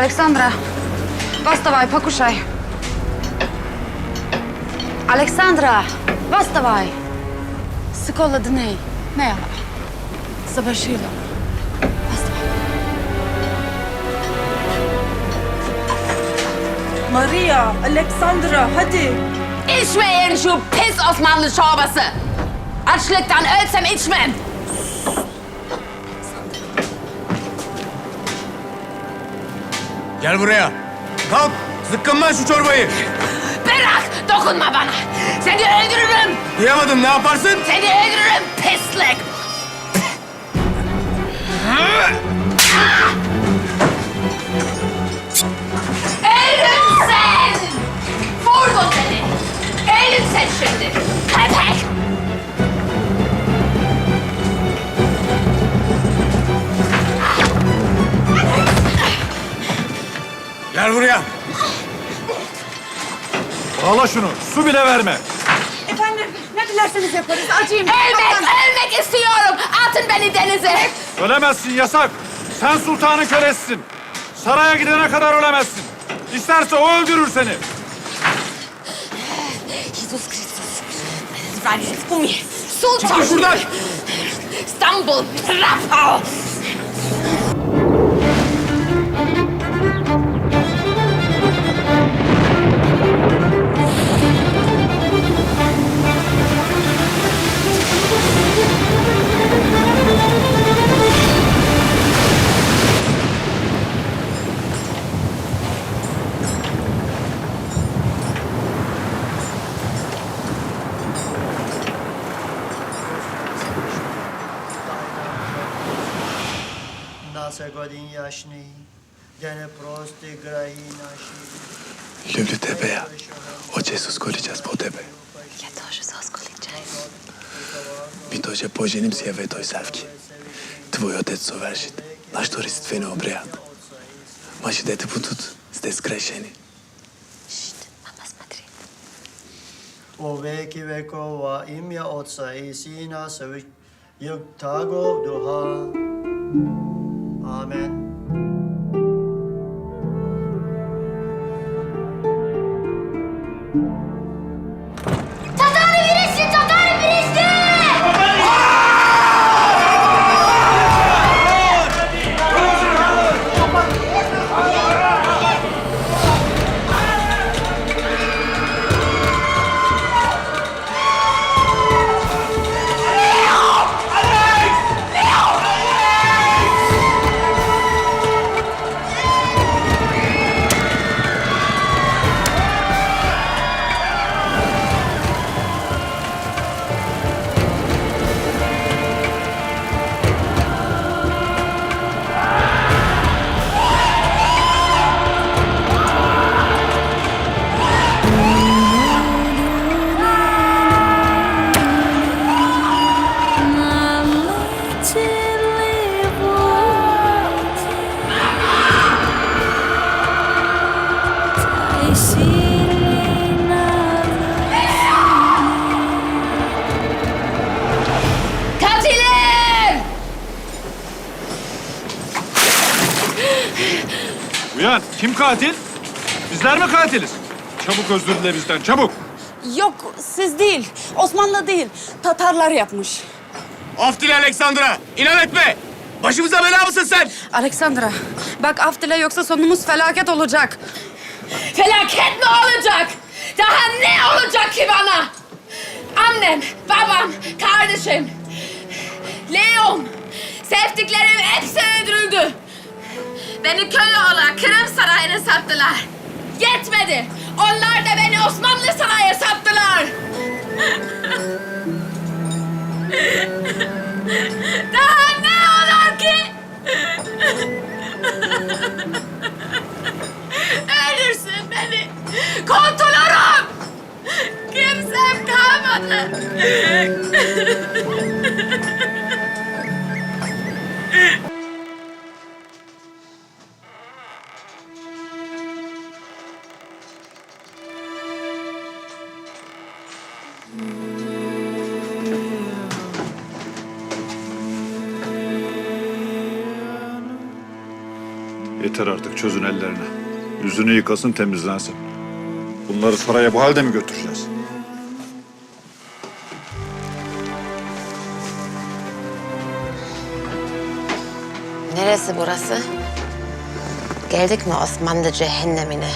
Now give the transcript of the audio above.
Aleksandra, vastavaj, pokušaj. Aleksandra, vastavaj. Sekola dni. Ne, završilo. Vastavaj. Maria, Alexandra hadi. İçmeyin şu pis Osmanlı çorbası. Açlıktan ölsem içmem. Gel buraya. Kalk. Zıkkın lan şu çorbayı. Bırak dokunma bana. Seni öldürürüm. Duyamadım ne yaparsın? Seni öldürürüm pislik. Gel buraya. Bağla şunu. Su bile verme. Efendim ne dilerseniz yaparız. Acıyım. Ölmek, ölmek istiyorum. Atın beni denize. Ölemezsin yasak. Sen sultanın kölesisin. Saraya gidene kadar ölemezsin. İsterse o öldürür seni. Jesus Christus. Rabbim. Sultan. Çıkın şuradan. İstanbul. Rafa. наса годин јашни, ден е прости граи наши. Люблю тебе ја. Оче со скорича по тебе. Ја тоже со скорича. Ми тоже поженим се еве тој савки. Твој отец со вершит, наш ториствен обряд. Маши дете бутут, сте скрешени. у веки векова имя Отца и Сина, Святаго Духа. Amen. Uyan. Kim katil? Bizler mi katiliz? Çabuk özür dile bizden. Çabuk. Yok siz değil. Osmanlı değil. Tatarlar yapmış. Af dile Aleksandra. İnan etme. Başımıza bela mısın sen? Aleksandra, bak af dile yoksa sonumuz felaket olacak. Felaket mi olacak? Daha ne olacak ki bana? Annem, babam, kardeşim, Leon, sevdiklerim hepsi öldürüldü. Beni köle olarak Kırım Sarayı'na sattılar. Yetmedi. Onlar da beni Osmanlı Sarayı'na sattılar. Daha ne olur ki? Ölürsün beni. Kurtulurum. Kimsem kalmadı. Yeter artık çözün ellerini. Yüzünü yıkasın temizlensin. Bunları saraya bu halde mi götüreceğiz? Neresi burası? Geldik mi Osmanlı cehennemine?